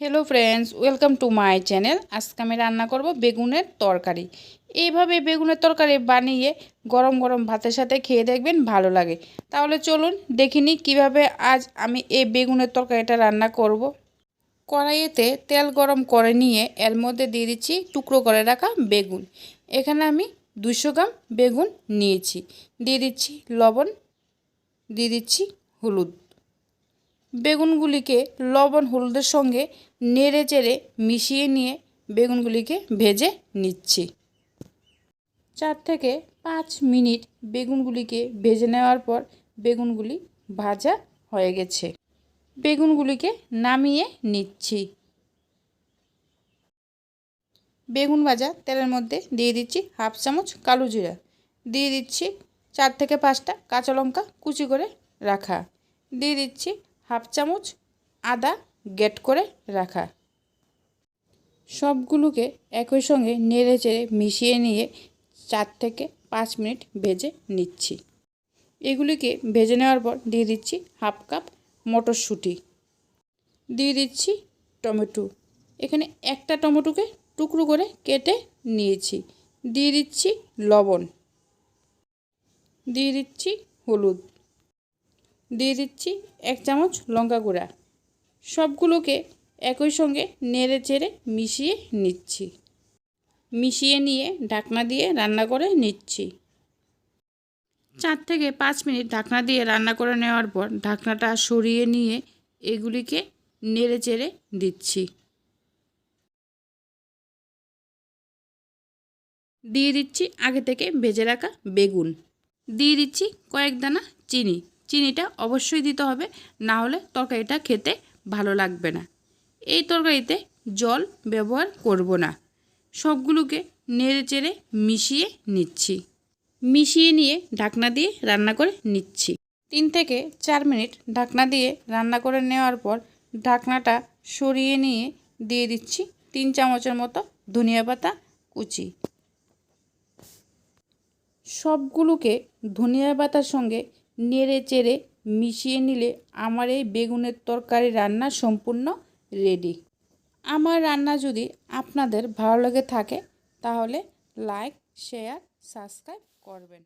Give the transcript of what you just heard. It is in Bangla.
Hello friends welcome to my channel আজকে আমি রান্না করব বেগুনের তরকারি। এইভাবে বেগুনের তরকারি বানিয়ে গরম গরম ভাতের সাথে খেয়ে দেখবেন ভালো লাগে। তাহলে চলুন দেখিনি কীভাবে আজ আমি এই বেগুনের তরকারিটা রান্না করব। কড়াইয়েতে তেল গরম করে নিয়ে এর মধ্যে দিয়ে দিচ্ছি টুকরো করে রাখা বেগুন। এখানে আমি দুশো গ্রাম বেগুন নিয়েছি। দিয়ে দিচ্ছি লবণ, দিয়ে দিচ্ছি হলুদ। বেগুনগুলিকে লবণ হলুদের সঙ্গে নেড়ে চেড়ে মিশিয়ে নিয়ে বেগুনগুলিকে ভেজে নিচ্ছি। চার থেকে পাঁচ মিনিট বেগুনগুলিকে ভেজে নেওয়ার পর বেগুনগুলি ভাজা হয়ে গেছে। বেগুনগুলিকে নামিয়ে নিচ্ছি। বেগুন ভাজা তেলের মধ্যে দিয়ে দিচ্ছি হাফ চামচ কালো জিরা। দিয়ে দিচ্ছি চার থেকে পাঁচটা কাঁচা লঙ্কা কুচি করে রাখা। দিয়ে দিচ্ছি হাফ চামচ আদা গেট করে রাখা। সবগুলোকে একই সঙ্গে নেড়ে চেড়ে মিশিয়ে নিয়ে চার থেকে পাঁচ মিনিট ভেজে নিচ্ছি। এগুলিকে ভেজে নেওয়ার পর দিয়ে দিচ্ছি হাফ কাপ মটরশুঁটি। দিয়ে দিচ্ছি টমেটো। এখানে একটা টমেটোকে টুকরো করে কেটে নিয়েছি। দিয়ে দিচ্ছি লবণ। দিয়ে দিচ্ছি হলুদ। দিয়ে দিচ্ছি এক চামচ লঙ্কা গুঁড়া। সবগুলোকে একই সঙ্গে নেড়ে চেড়ে মিশিয়ে নিচ্ছি। মিশিয়ে নিয়ে ঢাকনা দিয়ে রান্না করে নিচ্ছি। চার থেকে পাঁচ মিনিট ঢাকনা দিয়ে রান্না করে নেওয়ার পর ঢাকনাটা সরিয়ে নিয়ে এগুলিকে নেড়ে চেড়ে দিচ্ছি। দিয়ে দিচ্ছি আগে থেকে ভেজে রাখা বেগুন। দিয়ে দিচ্ছি কয়েক দানা চিনি। চিনিটা অবশ্যই দিতে হবে, না হলে তরকারিটা খেতে ভালো লাগবে না। এই তরকারিতে জল ব্যবহার করব না। সবগুলোকে নেড়ে চেড়ে মিশিয়ে নিচ্ছি। মিশিয়ে নিয়ে ঢাকনা দিয়ে রান্না করে নিচ্ছি। তিন থেকে চার মিনিট ঢাকনা দিয়ে রান্না করে নেওয়ার পর ঢাকনাটা সরিয়ে নিয়ে দিয়ে দিচ্ছি তিন চামচের মতো ধনিয়া পাতা কুচি। সবগুলোকে ধনিয়া পাতার সঙ্গে নেড়ে চেড়ে মিশিয়ে নিলে আমার এই বেগুনের তরকারি রান্না সম্পূর্ণ রেডি আমার রান্না যদি আপনাদের ভালো লেগে থাকে, তাহলে লাইক শেয়ার সাবস্ক্রাইব করবেন।